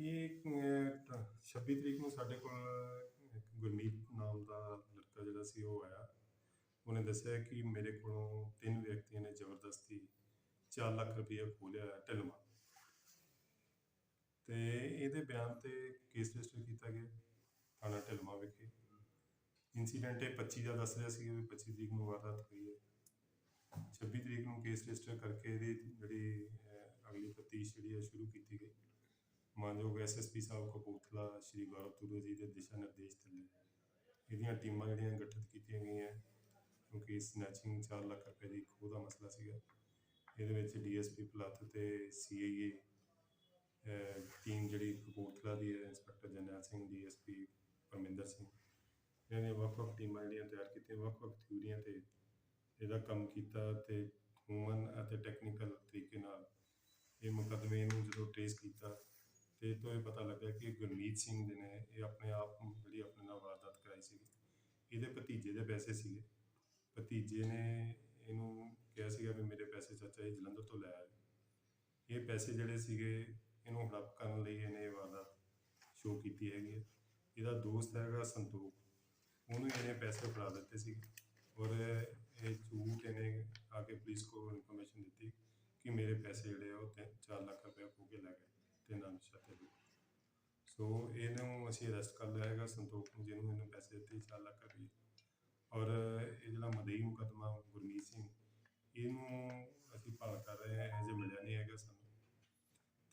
ਇਹ 26 ਤਰੀਕ ਨੂੰ ਸਾਡੇ ਕੋਲ ਗੁਰਮੀਤ ਨਾਮ ਦਾ ਲੜਕਾ ਜਿਹੜਾ ਸੀ ਉਹ ਆਇਆ। ਉਹਨੇ ਦੱਸਿਆ ਕਿ ਮੇਰੇ ਕੋਲੋਂ ਤਿੰਨ ਵਿਅਕਤੀਆਂ ਨੇ ਜ਼ਬਰਦਸਤੀ 4 ਲੱਖ ਰੁਪਏ ਖੋਲਿਆ ਢਿਲਮਾ ਤੇ ਇਹਦੇ ਬਿਆਨ ਤੇ ਕੇਸ ਰਜਿਸਟਰ ਕੀਤਾ ਗਿਆ ਥਾਣਾ ਢਿਲਮਾ ਵਿਖੇ। ਇਨਸੀਡੈਂਟ ਇਹ 25 ਦਾ ਦੱਸ ਰਿਹਾ ਸੀ ਕਿ 25 ਤਰੀਕ ਨੂੰ ਵਾਰਦਾਤ ਹੋਈ ਹੈ। 26 ਤਰੀਕ ਨੂੰ ਕੇਸ ਰਜਿਸਟਰ ਕਰਕੇ ਇਹਦੀ ਜਿਹੜੀ ਅਗਲੀ ਤਫਤੀਸ਼ ਜਿਹੜੀ ਹੈ ਸ਼ੁਰੂ ਕੀਤੀ ਗਈ। ਮਾਨਯੋਗ ਐਸਐਸਪੀ ਸਾਹਿਬ ਕਪੂਰਥਲਾ, ਸ਼੍ਰੀ ਗੌਰਵ ਤੁਰੂ ਜੀ ਦੇ ਦਿਸ਼ਾ ਨਿਰਦੇਸ਼ ਥੱਲੇ ਇਹਦੀਆਂ ਟੀਮਾਂ ਜਿਹੜੀਆਂ ਗਠਿਤ ਕੀਤੀਆਂ ਗਈਆਂ, ਕਿਉਂਕਿ ਸਨੈਚਿੰਗ 4 ਲੱਖ ਰੁਪਏ ਦੀ ਖੋਹ ਦਾ ਮਸਲਾ ਸੀਗਾ। ਇਹਦੇ ਵਿੱਚ ਡੀਐਸਪੀ ਪਲੱਥ ਤੇ ਸੀਆਈਏ ਟੀਮ ਜਿਹੜੀ ਕਪੂਰਥਲਾ ਦੀ ਹੈ, ਇੰਸਪੈਕਟਰ ਜਰਨੈਲ ਸਿੰਘ ਡੀਐਸਪੀ ਪਰਮਿੰਦਰ ਸਿੰਘ। ਇਹਨਾਂ ਨੇ ਵੱਖ-ਵੱਖ ਟੀਮਾਂ ਜਿਹੜੀਆਂ ਤਿਆਰ ਕੀਤੀਆਂ, ਵੱਖ-ਵੱਖ ਥਿਊਰੀਆਂ ਤੇ ਇਹਦਾ ਕੰਮ ਕੀਤਾ ਤੇ ਹਿਊਮਨ ਅਤੇ ਟੈਕਨੀਕਲ ਤਰੀਕੇ ਨਾਲ ਇਹ ਮੁਕੱਦਮੇ ਨੂੰ ਜਦੋਂ ਟ੍ਰੇਸ ਕੀਤਾ ਤੇ ਇਹ ਤੋਂ ਇਹ ਪਤਾ ਲੱਗਾ ਕਿ ਗੁਰਮੀਤ ਸਿੰਘ ਜੀ ਨੇ, ਇਹ ਆਪਣੇ ਆਪ ਜਿਹੜੀ ਆਪਣੇ ਨਾਲ ਵਾਰਦਾਤ ਕਰਾਈ ਸੀ ਇਹਦੇ ਭਤੀਜੇ ਦੇ ਪੈਸੇ ਸੀਗੇ। ਭਤੀਜੇ ਨੇ ਇਹਨੂੰ ਕਿਹਾ ਸੀਗਾ ਵੀ ਮੇਰੇ ਪੈਸੇ ਚਾਚਾ ਜੀ ਜਲੰਧਰ ਤੋਂ ਲੈ ਆਏ ਇਹ ਪੈਸੇ ਜਿਹੜੇ ਸੀਗੇ, ਇਹਨੂੰ ਹੜਪ ਕਰਨ ਲਈ ਇਹਨੇ ਇਹ ਵਾਰਦਾਤ ਸ਼ੋਅ ਕੀਤੀ ਹੈਗੀ ਹੈ। ਇਹਦਾ ਦੋਸਤ ਹੈਗਾ ਸੰਤੋਖ। ਉਹਨੂੰ ਇਹਨੇ ਪੈਸੇ ਫੜਾ ਦਿੱਤੇ ਸੀ ਔਰ ਇਹ ਝੂਠ ਇਹਨੇ ਆ ਕੇ ਪੁਲਿਸ ਕੋਲ ਇਨਫੋਰਮੇਸ਼ਨ ਦਿੱਤੀ ਕਿ ਮੇਰੇ ਪੈਸੇ ਜਿਹੜੇ ਆ ਉਹ 4 ਲੱਖ ਰੁਪਏ ਖੋ ਕੇ ਲੈ ਗਏ। ਤੇ ਨਾਮ ਸ਼ਾਤੇ ਲੋਕ ਸੋ ਇਹਨੂੰ ਅਸੀਂ ਅਰੈਸਟ ਕਰ ਲਿਆ ਹੈਗਾ ਸੰਤੋਖ ਨੂੰ ਜਿਹਨੂੰ ਇਹਨੇ ਪੈਸੇ ਦਿੱਤੇ 4 ਲੱਖ ਰੁਪਏ ਔਰ ਇਹ ਜਿਹੜਾ ਮਦਈ ਮੁਕੱਦਮਾ ਗੁਰਮੀਤ ਸਿੰਘ ਇਹਨੂੰ ਅਸੀਂ ਭਾਲ ਕਰ ਰਹੇ ਹਾਂ ਅਜੇ ਮਿਲਿਆ ਨਹੀਂ ਹੈਗਾ ਸਾਨੂੰ।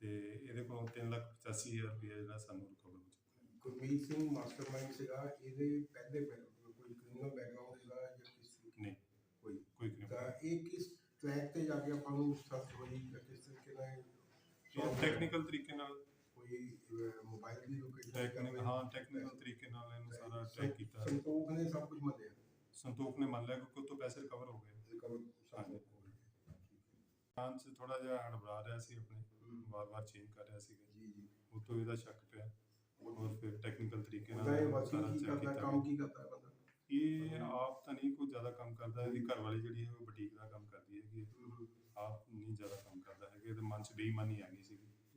ਤੇ ਇਹਦੇ ਕੋਲੋਂ 3 ਲੱਖ 85 ਹਜ਼ਾਰ ਰੁਪਏ ਜਿਹੜਾ ਸਾਨੂੰ ਰਿਕਵਰ ਹੋ ਚੁੱਕਾ ਹੈ। ਗੁਰਮੀਤ ਸਿੰਘ ਮਾਸਟਰਮਾਈਂਡ ਸੀਗਾ ਇਹਦੇ ਪਹਿਲੇ ਕੋਈ ਕ੍ਰਿਮੀਨਲ ਬੈਕਗ੍ਰਾਉਂਡ ਸੀਗਾ ਜਾਂ ਕਿਸ ਨਹੀਂ ਕੋਈ। ਕੋਈ ਤਾਂ ਇਹ ਕਿਸ ਟਰੈਕ ਤੇ ਜਾ ਕੇ ਆਪਾਂ ਨੂੰ ਸਰਚ ਹੋਈ ਕਿਸ ਤਰੀਕੇ ਨਾਲ ਟੈਕਨੀਕਲ ਤਰੀਕੇ ਨਾਲ ਕੋਈ ਮੋਬਾਈਲ ਦੀ ਲੋਕੇਸ਼ਨ ਟੈਕਨੀਕਲ ਹਾਂ ਟੈਕਨੀਕਲ ਤਰੀਕੇ ਨਾਲ ਇਹਨੂੰ ਸਾਰਾ ਟਰੈਕ ਕੀਤਾ। ਸੰਤੋਖ ਨੇ ਸਭ ਕੁਝ ਮੰਨਿਆ? ਸੰਤੋਖ ਨੇ ਮੰਨ ਲਿਆ ਕਿ ਉਹ ਤੋਂ ਪੈਸੇ ਰਿਕਵਰ ਹੋ ਗਏ। ਰਿਕਵਰ ਸਾਨੂੰ ਹਾਂ ਚ ਥੋੜਾ ਜਿਹਾ ਹੜਬੜਾ ਰਿਹਾ ਸੀ ਆਪਣੇ ਵਾਰ-ਵਾਰ ਚੇਂਜ ਕਰ ਰਿਹਾ ਸੀ ਜੀ ਜੀ। ਉਹ ਤੋਂ ਇਹਦਾ ਸ਼ੱਕ ਪਿਆ। ਔਰ ਫਿਰ ਟੈਕਨੀਕਲ ਤਰੀਕੇ ਨਾਲ ਸਾਰਾ ਵਰਕਿੰਗ ਕੀ check ਕਰਦਾ ਕੀਤਾ। ਕੰਮ ਕੀ ਕਰਦਾ ਬੰਦਾ? ਇਹ ਆਪ ਤਾਂ ਨਹੀਂ ਕੋਈ ਜ਼ਿਆਦਾ ਕੰਮ ਕਰਦਾ ਇਹਦੀ ਘਰ ਵਾਲੀ ਜਿਹੜੀ ਹੈ ਉਹ ਬੁਟੀਕ ਦਾ ਕੰਮ ਕਰਦੀ ਹੈਗੀ। ਆਪ ਨਹੀਂ ਜ਼ਿਆਦਾ ਕੰਮ ਕਰਦਾ ਹੈਗਾ ਇਹਦੇ ਮਨ 'ਚ ਬੇਈਮਾਨੀ ਆ ਗਈ